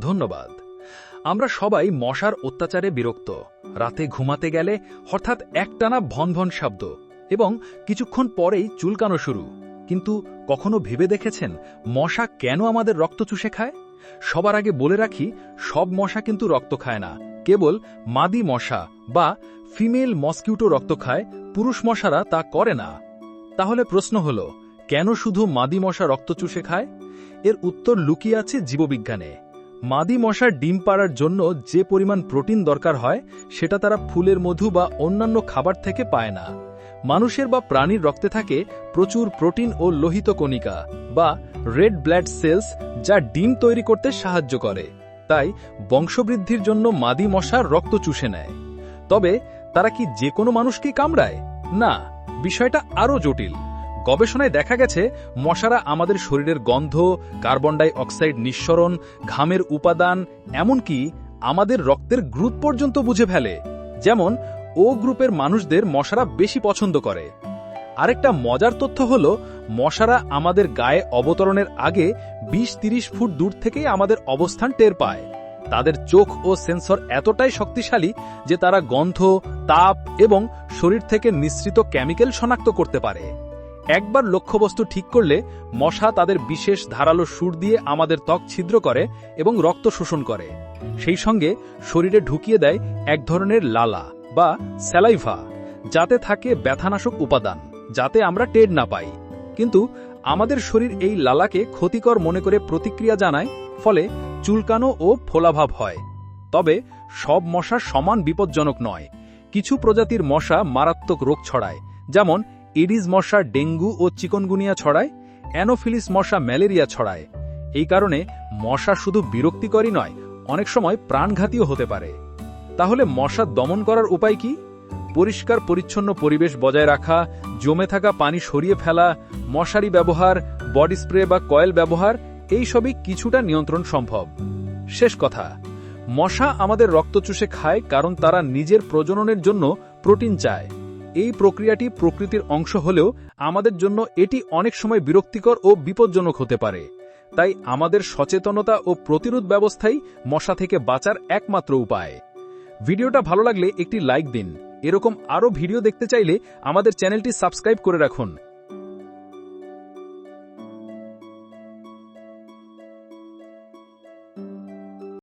ধন্যবাদ। আমরা সবাই মশার অত্যাচারে বিরক্ত। রাতে ঘুমাতে গেলে হঠাৎ একটানা ভন ভন শব্দ এবং কিছুক্ষণ পরেই চুলকানো শুরু। কিন্তু কখনো ভেবে দেখেছেন মশা কেন আমাদের রক্ত চুষে খায়? সবার আগে বলে রাখি, সব মশা কিন্তু রক্ত খায় না। কেবল মাদি মশা বা ফিমেল মসকিউটো রক্ত খায়, পুরুষ মশারা তা করে না। তাহলে প্রশ্ন হল, কেন শুধু মাদি মশা রক্ত চুষে খায়? এর উত্তর লুকিয়ে আছে জীববিজ্ঞানে। মাদি মশার ডিম পাড়ার জন্য যে পরিমাণ প্রোটিন দরকার হয়, সেটা তারা ফুলের মধু বা অন্যান্য খাবার থেকে পায় না। মানুষের বা প্রাণীর রক্তে থাকে প্রচুর প্রোটিন ও লোহিত কণিকা বা রেড ব্লাড সেলস যা ডিম তৈরি করতে সাহায্য করে। তাই বংশবৃদ্ধির জন্য মাদি মশা রক্ত চুষে নেয়। তবে তারা কি যে কোনো মানুষকেই কামড়ায়? না, বিষয়টা আরও জটিল। গবেষণায় দেখা গেছে, মশারা আমাদের শরীরের গন্ধ, কার্বন ডাই অক্সাইড নিঃসরণ, ঘামের উপাদান, এমনকি আমাদের রক্তের গ্রুপ পর্যন্ত বুঝে ফেলে। যেমন, ও গ্রুপের মানুষদের মশারা বেশি পছন্দ করে। আরেকটা মজার তথ্য হল, মশারা আমাদের গায়ে অবতরণের আগে ২০-৩০ ফুট দূর থেকেই আমাদের অবস্থান টের পায়। তাদের চোখ ও সেন্সর এতটাই শক্তিশালী যে তারা গন্ধ, তাপ এবং শরীর থেকে নিঃসৃত কেমিক্যাল শনাক্ত করতে পারে। একবার লক্ষ্যবস্তু ঠিক করলে মশা তাদের বিশেষ ধারালো সুর দিয়ে আমাদের ত্বক ছিদ্র করে এবং রক্ত শোষণ করে। সেই সঙ্গে শরীরে ঢুকিয়ে দেয় এক ধরনের লালা বা স্যালাইভা, যাতে থাকে ব্যথানাশক উপাদান, যাতে আমরা টের না পাই। কিন্তু আমাদের শরীর এই লালাকে ক্ষতিকর মনে করে প্রতিক্রিয়া জানায়, ফলে চুলকানো ও ফোলাভাব হয়। তবে সব মশা সমান বিপজ্জনক নয়, কিছু প্রজাতির মশা মারাত্মক রোগ ছড়ায়, যেমন এডিস মশা ডেঙ্গু ও চিকনগুনিয়া ছড়ায়, অ্যানোফিলিস মশা ম্যালেরিয়া ছড়ায়। এই কারণে মশা শুধু বিরক্তিকরই নয়, অনেক সময় প্রাণঘাতীও হতে পারে। তাহলে মশা দমন করার উপায় কি? পরিষ্কার পরিচ্ছন্ন পরিবেশ বজায় রাখা, জমে থাকা পানি সরিয়ে ফেলা, মশারি ব্যবহার, বডি স্প্রে বা কয়েল ব্যবহার, এই সবই কিছুটা নিয়ন্ত্রণ সম্ভব। শেষ কথা, মশা আমাদের রক্ত চুষে খায় কারণ তারা নিজের প্রজননের জন্য প্রোটিন চায়। এই প্রক্রিয়াটি প্রকৃতির অংশ হলেও আমাদের জন্য এটি অনেক সময় বিরক্তিকর ও বিপজ্জনক হতে পারে। তাই আমাদের সচেতনতা ও প্রতিরোধ ব্যবস্থাই মশা থেকে বাঁচার একমাত্র উপায়। ভিডিওটা ভালো লাগলে একটি লাইক দিন। এরকম আরও ভিডিও দেখতে চাইলে আমাদের চ্যানেলটি সাবস্ক্রাইব করে রাখুন।